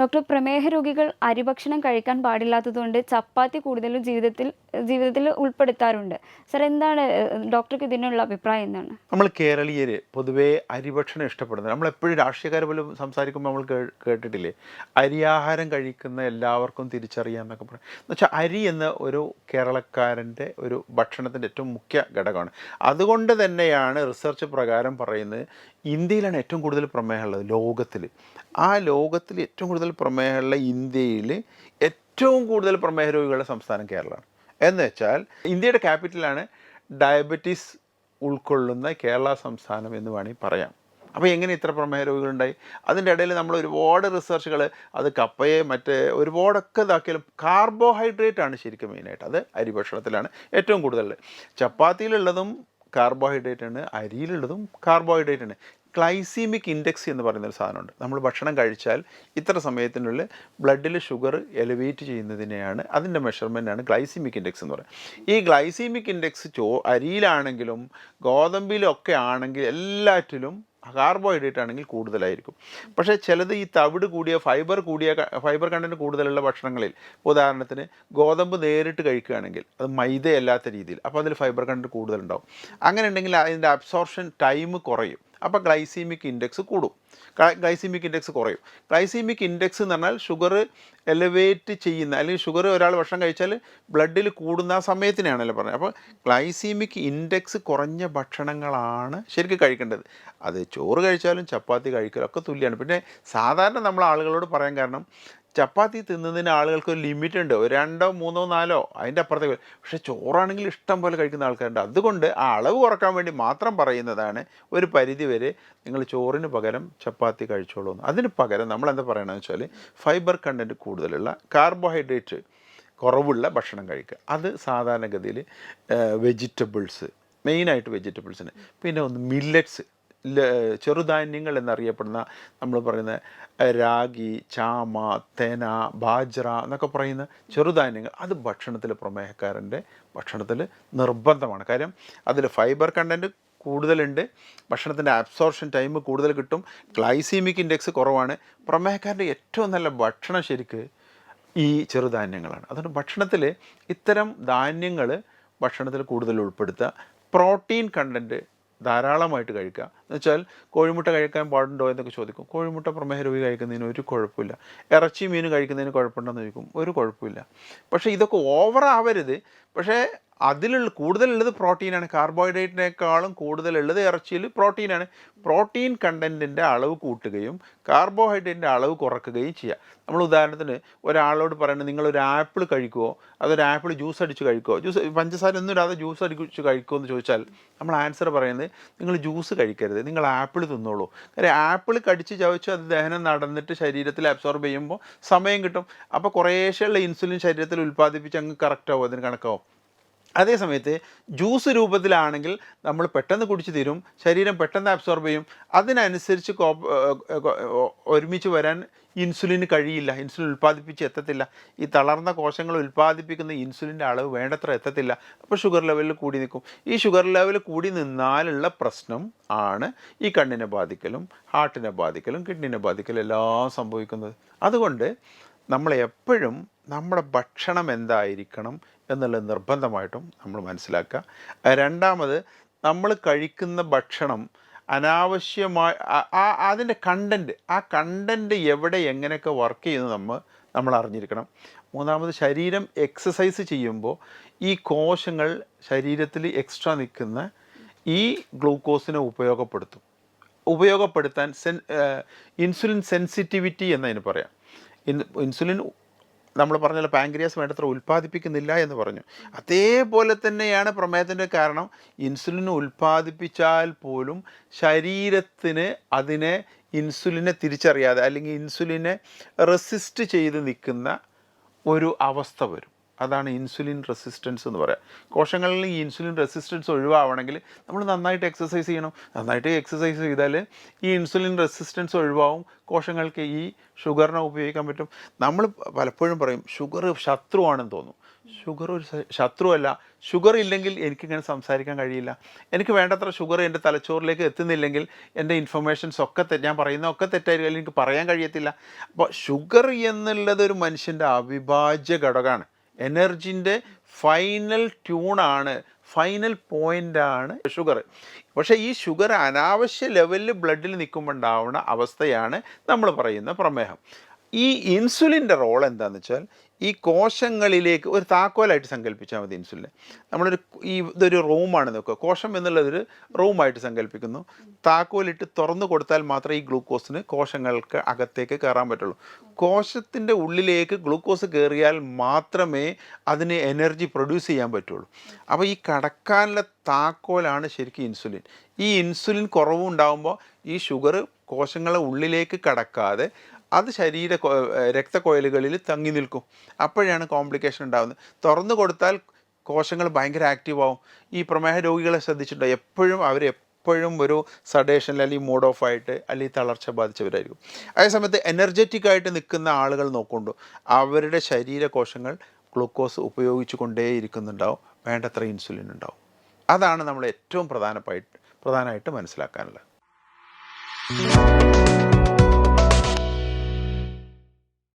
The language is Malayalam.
ഡോക്ടർ പ്രമേഹ രോഗികൾ അരിഭക്ഷണം കഴിക്കാൻ പാടില്ലാത്തതുകൊണ്ട് ചപ്പാത്തി കൂടുതലും ജീവിതത്തിൽ ജീവിതത്തിൽ ഉൾപ്പെടുത്താറുണ്ട്. സർ എന്താണ് ഡോക്ടർക്ക് ഇതിനുള്ള അഭിപ്രായം എന്താണ്? നമ്മൾ കേരളീയർ പൊതുവേ അരിഭക്ഷണം ഇഷ്ടപ്പെടുന്നത് നമ്മൾ എപ്പോഴും രാഷ്ട്രീയക്കാർ പോലും സംസാരിക്കുമ്പോൾ നമ്മൾ കേട്ടിട്ടില്ലേ? അരിയാഹാരം കഴിക്കുന്ന എല്ലാവർക്കും തിരിച്ചറിയാം എന്നൊക്കെ പറയും. എന്ന് വെച്ചാൽ അരി എന്ന ഒരു കേരളക്കാരന്റെ ഒരു ഭക്ഷണത്തിന്റെ ഏറ്റവും മുഖ്യ ഘടകമാണ്. അതുകൊണ്ട് തന്നെയാണ് റിസർച്ച് പ്രകാരം പറയുന്നത് ഇന്ത്യയിലാണ് ഏറ്റവും കൂടുതൽ പ്രമേഹമുള്ളത് ലോകത്തിൽ. ആ ലോകത്തിൽ ഏറ്റവും കൂടുതൽ പ്രമേഹമുള്ള ഇന്ത്യയിൽ ഏറ്റവും കൂടുതൽ പ്രമേഹ രോഗികളുടെ സംസ്ഥാനം കേരളമാണ്. എന്ന് വെച്ചാൽ ഇന്ത്യയുടെ ക്യാപിറ്റലാണ് ഡയബറ്റീസ് ഉൾക്കൊള്ളുന്ന കേരള സംസ്ഥാനം എന്ന് വേണമെങ്കിൽ പറയാം. അപ്പോൾ എങ്ങനെ ഇത്ര പ്രമേഹ രോഗികളുണ്ടായി? അതിന്റെ ഇടയിൽ നമ്മൾ ഒരുപാട് റിസർച്ചുകൾ അത് കപ്പയെ മറ്റേ ഒരുപാടൊക്കെ ഇതാക്കിയാലും കാർബോഹൈഡ്രേറ്റ് ആണ് ശരിക്കും മെയിനായിട്ട് അത് അരി ഭക്ഷണത്തിലാണ് ഏറ്റവും കൂടുതൽ. ചപ്പാത്തിയിലുള്ളതും കാർബോഹൈഡ്രേറ്റ് ആണ് അരിയിലുള്ളതും കാർബോഹൈഡ്രേറ്റ് ആണ്. ക്ലൈസീമിക് ഇൻഡെക്സ് എന്ന് പറയുന്ന ഒരു സാധനമുണ്ട്. നമ്മൾ ഭക്ഷണം കഴിച്ചാൽ ഇത്ര സമയത്തിനുള്ളിൽ ബ്ലഡിൽ ഷുഗർ എലിവേറ്റ് ചെയ്യുന്നതിനെയാണ് അതിന്റെ മെഷർമെന്റാണ് ഗ്ലൈസീമിക് ഇൻഡെക്സ് എന്ന് പറയുന്നത്. ഈ ഗ്ലൈസീമിക് ഇൻഡെക്സ് ചോ അരിയിലാണെങ്കിലും ഗോതമ്പിലൊക്കെ ആണെങ്കിൽ എല്ലാറ്റിലും കാർബോഹൈഡ്രേറ്റ് ആണെങ്കിൽ കൂടുതലായിരിക്കും. പക്ഷേ ചിലത് ഈ തവിട് കൂടിയ ഫൈബർ കൂടിയ ഫൈബർ കണ്ടന്റ് കൂടുതലുള്ള ഭക്ഷണങ്ങളിൽ ഉദാഹരണത്തിന് ഗോതമ്പ് നേരിട്ട് കഴിക്കുകയാണെങ്കിൽ അത് മൈദയല്ലാത്ത രീതിയിൽ അപ്പോൾ അതിൽ ഫൈബർ കണ്ടന്റ് കൂടുതലുണ്ടാവും. അങ്ങനെ ഉണ്ടെങ്കിൽ അതിന്റെ അബ്സോർപ്ഷൻ ടൈം കുറയും. അപ്പോൾ ഗ്ലൈസീമിക് ഇൻഡെക്സ് കൂടും. ഗ്ലൈസീമിക് ഇൻഡെക്സ് കുറയും. ഗ്ലൈസീമിക് ഇൻഡെക്സ് എന്ന് പറഞ്ഞാൽ ഷുഗർ എലിവേറ്റ് ചെയ്യുന്ന അല്ലെങ്കിൽ ഷുഗർ ഒരാൾ ഭക്ഷണം കഴിച്ചാൽ ബ്ലഡിൽ കൂടുന്ന ആ സമയത്തിനാണല്ലോ പറഞ്ഞത്. അപ്പോൾ ഗ്ലൈസീമിക് ഇൻഡെക്സ് കുറഞ്ഞ ഭക്ഷണങ്ങളാണ് ശരിക്കും കഴിക്കേണ്ടത്. അത് ചോറ് കഴിച്ചാലും ചപ്പാത്തി കഴിക്കലും ഒക്കെ തുല്യമാണ് പിന്നെ സാധാരണ നമ്മൾ ആളുകളോട് പറയാൻ കാരണം ചപ്പാത്തി തിന്നുന്നതിന് ആളുകൾക്ക് ഒരു ലിമിറ്റ് ഉണ്ട് ഒരു രണ്ടോ മൂന്നോ നാലോ അതിന്റെ അപ്പുറത്തേക്ക് പക്ഷേ ചോറാണെങ്കിൽ ഇഷ്ടം പോലെ കഴിക്കുന്ന ആൾക്കാരുണ്ട്. അതുകൊണ്ട് ആ അളവ് കുറയ്ക്കാൻ വേണ്ടി മാത്രം പറയുന്നതാണ് ഒരു പരിധി വരെ നിങ്ങൾ ചോറിന് പകരം ചപ്പാത്തി കഴിച്ചോളൂ എന്ന്. അതിന് പകരം നമ്മൾ എന്താ പറയണമെന്ന് വെച്ചാൽ ഫൈബർ കണ്ടന്റ് കൂടുതലുള്ള കാർബോഹൈഡ്രേറ്റ് കുറവുള്ള ഭക്ഷണം കഴിക്കുക. അത് സാധാരണഗതിയിൽ വെജിറ്റബിൾസ് മെയിനായിട്ട് വെജിറ്റബിൾസിന്. പിന്നെ ഒന്ന് മില്ലറ്റ്സ്. ചെറുധാന്യങ്ങൾ എന്നറിയപ്പെടുന്ന നമ്മൾ പറയുന്ന രാഗി ചാമ തേന ബാജ്ര എന്നൊക്കെ പറയുന്ന ചെറുധാന്യങ്ങൾ. അത് ഭക്ഷണത്തിൽ പ്രമേഹക്കാരന്റെ ഭക്ഷണത്തിൽ നിർബന്ധമാണ്. കാര്യം അതിൽ ഫൈബർ കണ്ടന്റ് കൂടുതലുണ്ട്. ഭക്ഷണത്തിന്റെ അബ്സോർപ്ഷൻ ടൈം കൂടുതൽ കിട്ടും. ഗ്ലൈസീമിക് ഇൻഡെക്സ് കുറവാണ്. പ്രമേഹക്കാരന്റെ ഏറ്റവും നല്ല ഭക്ഷണം ശരിക്ക് ഈ ചെറുധാന്യങ്ങളാണ്. അതുകൊണ്ട് ഭക്ഷണത്തിൽ ഇത്തരം ധാന്യങ്ങൾ ഭക്ഷണത്തിൽ കൂടുതൽ ഉൾപ്പെടുത്തുക. പ്രോട്ടീൻ കണ്ടന്റ് ധാരാളമായിട്ട് കഴിക്കുക. വെച്ചാൽ കോഴിമുട്ട കഴിക്കാൻ പാടുണ്ടോ എന്നൊക്കെ ചോദിക്കും. കോഴിമുട്ട പ്രമേഹ രോഗി കഴിക്കുന്നതിന് ഒരു കുഴപ്പമില്ല. ഇറച്ചി മീൻ കഴിക്കുന്നതിന് കുഴപ്പമുണ്ടെന്ന് ചോദിക്കും. ഒരു കുഴപ്പമില്ല. പക്ഷേ ഇതൊക്കെ ഓവർ ആവരുത്. പക്ഷേ അതിലുള്ള കൂടുതലുള്ളത് പ്രോട്ടീനാണ് കാർബോഹൈഡ്രേറ്റിനേക്കാളും കൂടുതലുള്ളത് ഇറച്ചിയിൽ പ്രോട്ടീനാണ് പ്രോട്ടീൻ കണ്ടന്റിന്റെ അളവ് കൂട്ടുകയും കാർബോഹൈഡ്രേറ്റിന്റെ അളവ് കുറക്കുകയും ചെയ്യാം. നമ്മൾ ഉദാഹരണത്തിന് ഒരാളോട് പറയുന്നത് നിങ്ങളൊരു ആപ്പിൾ കഴിക്കുമോ അതൊരു ആപ്പിൾ ജ്യൂസ് അടിച്ച് കഴിക്കുമോ ജ്യൂസ് പഞ്ചസാര ഒന്നും ഇടാതെ ജ്യൂസ് അടിച്ച് കഴിക്കുമോ എന്ന് ചോദിച്ചാൽ നമ്മൾ ആൻസർ പറയുന്നത് നിങ്ങൾ ജ്യൂസ് കഴിക്കരുത്. നിങ്ങൾ ആപ്പിൾ തിന്നോളൂ. കാര്യം ആപ്പിൾ കടിച്ച് ചവച്ച് അത് ദഹനം നടന്നിട്ട് ശരീരത്തിൽ അബ്സോർബ് ചെയ്യുമ്പോൾ സമയം കിട്ടും. അപ്പോൾ കുറേശ്ശെയുള്ള ഇൻസുലിൻ ശരീരത്തിൽ ഉൽപ്പാദിപ്പിച്ച് അങ്ങ് കറക്റ്റ് ആവും അതിന് കണക്കാവും. അതേ സമയത്ത് ജ്യൂസ് രൂപത്തിലാണെങ്കിൽ നമ്മൾ പെട്ടെന്ന് കുടിച്ച് തീരും ശരീരം പെട്ടെന്ന് അബ്സോർബ് ചെയ്യും. അതിനനുസരിച്ച് ഒരുമിച്ച് വരാൻ ഇൻസുലിന് കഴിയില്ല ഇൻസുലിൻ ഉൽപ്പാദിപ്പിച്ച് എത്തത്തില്ല. ഈ തളർന്ന കോശങ്ങൾ ഉൽപ്പാദിപ്പിക്കുന്ന ഇൻസുലിന്റെ അളവ് വേണ്ടത്ര എത്തത്തില്ല. അപ്പോൾ ഷുഗർ ലെവലിൽ കൂടി നിൽക്കും. ഈ ഷുഗർ ലെവൽ കൂടി നിന്നാലുള്ള പ്രശ്നം ആണ് ഈ കണ്ണിനെ ബാധിക്കലും ഹാർട്ടിനെ ബാധിക്കലും കിഡ്നിനെ ബാധിക്കലും എല്ലാം സംഭവിക്കുന്നത്. അതുകൊണ്ട് നമ്മൾ എപ്പോഴും നമ്മുടെ ഭക്ഷണം എന്തായിരിക്കണം എന്നുള്ളത് നിർബന്ധമായിട്ടും നമ്മൾ മനസ്സിലാക്കുക. രണ്ടാമത് നമ്മൾ കഴിക്കുന്ന ഭക്ഷണം അനാവശ്യമായി ആ- അതിന്റെ കണ്ടന്റ് ആ കണ്ടന്റ് എവിടെ എങ്ങനെയൊക്കെ വർക്ക് ചെയ്യുന്നു നമ്മൾ നമ്മൾ അറിഞ്ഞിരിക്കണം. മൂന്നാമത് ശരീരം എക്സസൈസ് ചെയ്യുമ്പോൾ ഈ കോശങ്ങൾ ശരീരത്തിൽ എക്സ്ട്രാ നിൽക്കുന്ന ഈ ഗ്ലൂക്കോസിനെ ഉപയോഗപ്പെടുത്തും. ഉപയോഗപ്പെടുത്താൻ സെൻ ഇൻസുലിൻ സെൻസിറ്റിവിറ്റി എന്നതിന് പറയാം. ഇൻസുലിൻ നമ്മൾ പറഞ്ഞല്ലോ പാങ്ക്രിയാസ് വേണ്ടത്ര ഉൽപ്പാദിപ്പിക്കുന്നില്ല എന്ന് പറഞ്ഞു. അതേപോലെ തന്നെയാണ് പ്രമേഹത്തിന്റെ കാരണം. ഇൻസുലിൻ ഉൽപ്പാദിപ്പിച്ചാൽ പോലും ശരീരത്തിന് അതിനെ ഇൻസുലിനെ തിരിച്ചറിയാതെ അല്ലെങ്കിൽ ഇൻസുലിനെ റെസിസ്റ്റ് ചെയ്ത് നിൽക്കുന്ന ഒരു അവസ്ഥ വരും. അതാണ് ഇൻസുലിൻ റെസിസ്റ്റൻസ് എന്ന് പറയാം. കോശങ്ങളിൽ ഈ ഇൻസുലിൻ റെസിസ്റ്റൻസ് ഒഴിവാവണമെങ്കിൽ നമ്മൾ നന്നായിട്ട് എക്സസൈസ് ചെയ്യണം. നന്നായിട്ട് എക്സസൈസ് ചെയ്താൽ ഈ ഇൻസുലിൻ റെസിസ്റ്റൻസ് ഒഴിവാവും. കോശങ്ങൾക്ക് ഈ ഷുഗറിനെ ഉപയോഗിക്കാൻ പറ്റും. നമ്മൾ പലപ്പോഴും പറയും ഷുഗർ ശത്രുവാണെന്ന് തോന്നും. ഷുഗർ ഒരു ശത്രുവല്ല. ഷുഗർ ഇല്ലെങ്കിൽ എനിക്കിങ്ങനെ സംസാരിക്കാൻ കഴിയില്ല. എനിക്ക് വേണ്ടത്ര ഷുഗർ എന്റെ തലച്ചോറിലേക്ക് എത്തുന്നില്ലെങ്കിൽ എന്റെ ഇൻഫർമേഷൻസ് ഒക്കെ തെ ഞാൻ പറയുന്ന ഒക്കെ തെറ്റായിരിക്കും എനിക്ക് പറയാൻ കഴിയത്തില്ല. അപ്പോൾ ഷുഗർ എന്നുള്ളത് ഒരു മനുഷ്യന്റെ അവിഭാജ്യ ഘടകമാണ്. എനർജിന്റെ ഫൈനൽ ട്യൂണാണ് ഫൈനൽ പോയിന്റാണ് ഷുഗർ. പക്ഷേ ഈ ഷുഗർ അനാവശ്യ ലെവലിൽ ബ്ലഡിൽ നിൽക്കുമ്പോൾ ഉണ്ടാവുന്ന അവസ്ഥയാണ് നമ്മൾ പറയുന്ന പ്രമേഹം. ഈ ഇൻസുലിന്റെ റോൾ എന്താണെന്ന് വെച്ചാൽ ഈ കോശങ്ങളിലേക്ക് ഒരു താക്കോലായിട്ട് സങ്കല്പിച്ചാൽ മതി ഇൻസുലിനെ. നമ്മളൊരു ഈ ഇതൊരു റൂമാണ് നോക്കുക. കോശം എന്നുള്ളതൊരു റൂമായിട്ട് സങ്കല്പിക്കുന്നു താക്കോലിട്ട് തുറന്നു കൊടുത്താൽ മാത്രമേ ഈ ഗ്ലൂക്കോസിന് കോശങ്ങൾക്ക് അകത്തേക്ക് കയറാൻ പറ്റുള്ളൂ. കോശത്തിന്റെ ഉള്ളിലേക്ക് ഗ്ലൂക്കോസ് കയറിയാൽ മാത്രമേ അതിന് എനർജി പ്രൊഡ്യൂസ് ചെയ്യാൻ പറ്റുള്ളൂ. അപ്പോൾ ഈ കടക്കാനുള്ള താക്കോലാണ് ശരിക്കും ഇൻസുലിൻ. ഈ ഇൻസുലിൻ കുറവുണ്ടാകുമ്പോൾ ഈ ഷുഗർ കോശങ്ങളെ ഉള്ളിലേക്ക് കടക്കാതെ അത് ശരീര രക്തക്കൊയലുകളിൽ തങ്ങി നിൽക്കും. അപ്പോഴാണ് കോംപ്ലിക്കേഷൻ ഉണ്ടാകുന്നത് തുറന്നു കൊടുത്താൽ കോശങ്ങൾ ഭയങ്കര ആക്റ്റീവ് ആവും. ഈ പ്രമേഹ രോഗികളെ ശ്രദ്ധിച്ചിട്ടുണ്ടോ? എപ്പോഴും അവർ എപ്പോഴും ഒരു സഡേഷനിൽ അല്ലെങ്കിൽ മൂഡ് ഓഫ് ആയിട്ട് അല്ലെങ്കിൽ തളർച്ച ബാധിച്ചവരായിരിക്കും. അതേസമയത്ത് എനർജറ്റിക് ആയിട്ട് നിൽക്കുന്ന ആളുകൾ നോക്കുന്നുണ്ടോ. അവരുടെ ശരീരകോശങ്ങൾ ഗ്ലൂക്കോസ് ഉപയോഗിച്ചു കൊണ്ടേയിരിക്കുന്നുണ്ടാവും വേണ്ടത്ര ഇൻസുലിൻ ഉണ്ടാവും. അതാണ് നമ്മൾ ഏറ്റവും പ്രധാനമായിട്ട് പ്രധാനമായിട്ട് മനസ്സിലാക്കാനുള്ളത്.